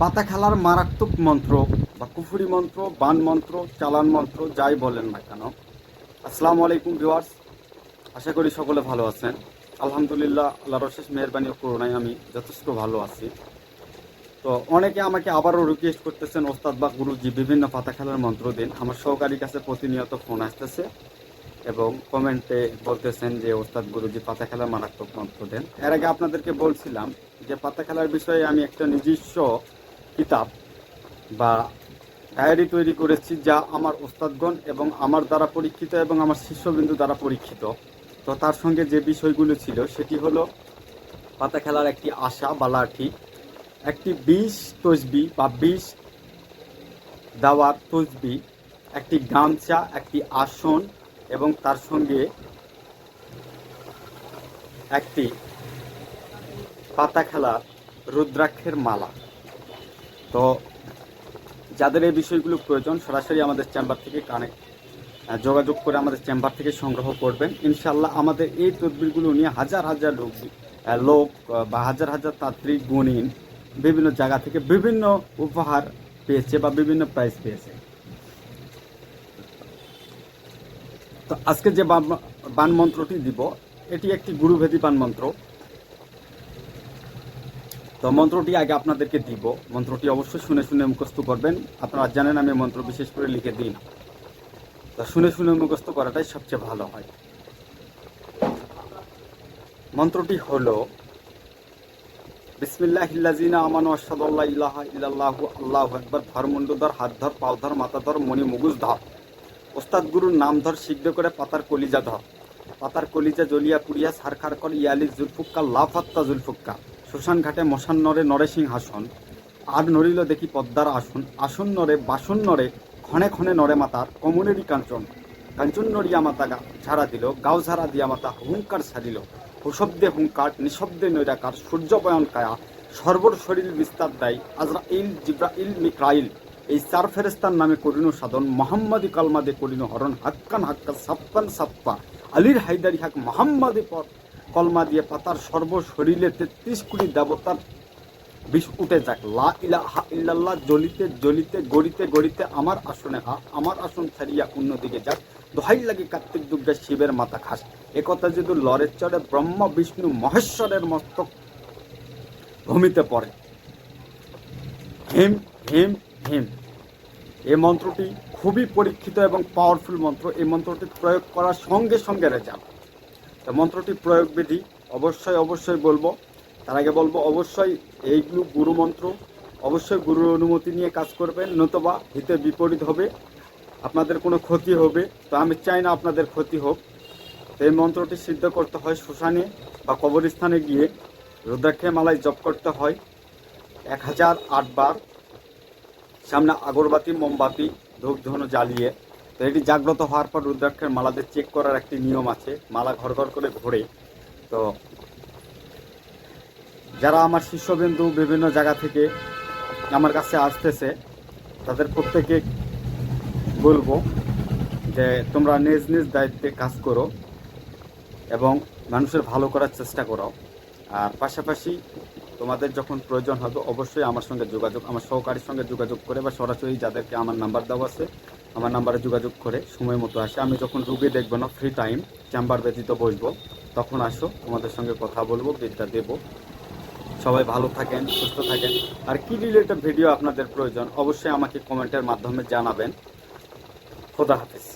পাতা খেলার মারাত্মক মন্ত্র বা কুফুরি মন্ত্র, বান মন্ত্র, চালান মন্ত্র, যাই বলেন না কেন। আসসালামু আলাইকুম ভিউয়ার্স, আশা করি সকলে ভালো আছেন। আলহামদুলিল্লাহ আল্লাহ অশেষ মেহরবানি ও করুণায় আমি যথেষ্ট ভালো আছি। তো অনেকে আমাকে আবারও রিকোয়েস্ট করতেছেন, ওস্তাদ বা গুরুজি, বিভিন্ন পাতা খেলার মন্ত্র দিন। আমার সহকারীর কাছে প্রতিনিয়ত ফোন আসতেছে এবং কমেন্টে বলতেছেন যে, ওস্তাদ, গুরুজি, পাতা খেলার মারাত্মক মন্ত্র দেন। এর আগে আপনাদেরকে বলছিলাম যে, পাতা খেলার বিষয়ে আমি একটা নিজস্ব কিতাব বা ডায়েরি তৈরি করেছি যা আমার ওস্তাদগণ এবং আমার দ্বারা পরীক্ষিত এবং আমার শিষ্যবিন্দু দ্বারা পরীক্ষিত। তো তার সঙ্গে যে বিষয়গুলো ছিল, সেটি হলো পাতা খেলার একটি আশা বা লাঠি, একটি বিষ তসবি বা বিষ দেওয়ার তসবি, একটি গামছা, একটি আসন এবং তার সঙ্গে একটি পাতা খেলার রুদ্রাক্ষের মালা। তো যাদের এই বিষয়গুলো প্রয়োজন, সরাসরি আমাদের চেম্বার থেকে কানেক্ট যোগাযোগ করে আমাদের চেম্বার থেকে সংগ্রহ করবেন। ইনশাল্লাহ আমাদের এই তদবিরগুলো নিয়ে হাজার হাজার লোক লোক বা হাজার হাজার তান্ত্রিক গুণিন বিভিন্ন জায়গা থেকে বিভিন্ন উপহার পেয়েছে বা বিভিন্ন প্রাইজ পেয়েছে। তো আজকে যে বান- মন্ত্রটি দিব, এটি একটি গুরুভেদী বান মন্ত্র। তো মন্ত্রটি আগে আপনাদেরকে দিব। মন্ত্রটি অবশ্যই শুনে শুনে মুখস্থ করবেন। আপনারা জানেন আমি মন্ত্র বিশেষ করে লিখে দিই না। তা শুনে শুনে মুখস্থ করাটাই সবচেয়ে ভালো হয়। মন্ত্রটি হলো বিসমিল্লাহিল্লাজিনা আমানু আশহাদুল্লাহ ইলাহা ইল্লাল্লাহু, আল্লাহু আকবার, ধর মুন্ডু ধর হাত ধর পাও ধর, মাথা ধর, মণি, মুগুজ ধর। ওস্তাদ গুরুর নাম ধর, শীঘ্র করে পাতার কলিজা ধর। পাতার কলিজা জ্বলিয়া পুড়িয়া সারখার কর ইয়ালি জুলফুক্কা, লাফাত্তা জুলফুক্কা। শ্মশান ঘাটে মশান নরে নরে সিংহাসন। আর নরিল দেখি পদ্মার আসন। আসন নরে বাসন নরে ক্ষণে ক্ষণে নরে মাতার কমনেরই কাঞ্চন। কাঞ্চন নরিয়া মাতা ঝাড়া দিল, গাও ঝাড়া দিয়া মাতা হুঙ্কার ছাড়িল। হুশব্দে হুঙ্কার, নিঃশব্দে নৈরাকার সূর্য বয়ন কায়া, সর্বর শরীর বিস্তার দেয় আজরা ইল জিব্রাইল, মিক্রাইল। এই চার ফেরেস্তার নামে করিনু সাধন, মোহাম্মদী কালমাদে করিনু হরণ, হাক্কান হাক্কা সাপ্পান সাপ্পা। আলীর হায়দারি হাক মোহাম্মদী পর কলমা দিয়ে পাতার সর্ব শরীরে তেত্রিশ কোটি দেবতার বিষ উঠে যাক। লা ইলাহা ইল্লাল্লাহ, জ্বলিতে জ্বলিতে, গড়িতে গড়িতে আমার আসনে হা, আমার আসন ছাড়িয়া অন্যদিকে যাক। দোহাই লাগে কার্তিক দুর্গা শিবের মাথা খাস। একথা যদি লরের চড়ে ব্রহ্ম, বিষ্ণু, মহেশ্বরের মস্তক ভূমিতে পড়ে। হেম হেম হেম। এই মন্ত্রটি খুবই পরীক্ষিত এবং পাওয়ারফুল মন্ত্র। এই মন্ত্রটি প্রয়োগ করার সঙ্গে সঙ্গে রেজাল্ট। তো মন্ত্রটি প্রয়োগ বিধি অবশ্যই অবশ্যই বলব। তার আগে বলব, অবশ্যই এইগুলো গুরু মন্ত্র, অবশ্যই গুরুর অনুমতি নিয়ে কাজ করবেন, নতুবা হিতে বিপরীত হবে, আপনাদের কোনো ক্ষতি হবে, তো আমি চাই না আপনাদের ক্ষতি হোক। এই মন্ত্রটি সিদ্ধ করতে হয় শ্মশানে বা কবরস্থানে গিয়ে। রুদ্রাক্ষের মালায় জপ করতে হয়। এক হাজার আটবার। সামনে আগরবাতি, মোমবাতি ধূপ ধনু জ্বালিয়ে তো এটি জাগ্রত হওয়ার পর রুদ্রাক্ষের মালাদের চেক করার একটি নিয়ম আছে। মালা ঘর ঘর করে ঘোরে। তো যারা আমার শিষ্যবিন্দু বিভিন্ন জায়গা থেকে আমার কাছে আসতেছে, তাদের প্রত্যেকে বলব যে তোমরা নিজ নিজ দায়িত্বে কাজ করো এবং মানুষের ভালো করার চেষ্টা করো। আর পাশাপাশি তোমাদের যখন প্রয়োজন হবে, অবশ্যই আমার সঙ্গে যোগাযোগ, আমার সহকারীর সঙ্গে যোগাযোগ করে বা সরাসরি যাদেরকে আমার নাম্বার দেওয়া আছে আমার নাম্বারে যোগাযোগ করে সময় মতো আসে। আমি যখন রুগী দেখব না ফ্রি টাইম চেম্বার ব্যতীত বসবো, তখন আসো, তোমাদের সঙ্গে কথা বলব, বিদ্যা দেব। সবাই ভালো থাকেন, সুস্থ থাকেন। আর কি রিলেটেড ভিডিও আপনাদের প্রয়োজন, অবশ্যই আমাকে কমেন্টের মাধ্যমে জানাবেন। খোদা হাফিজ।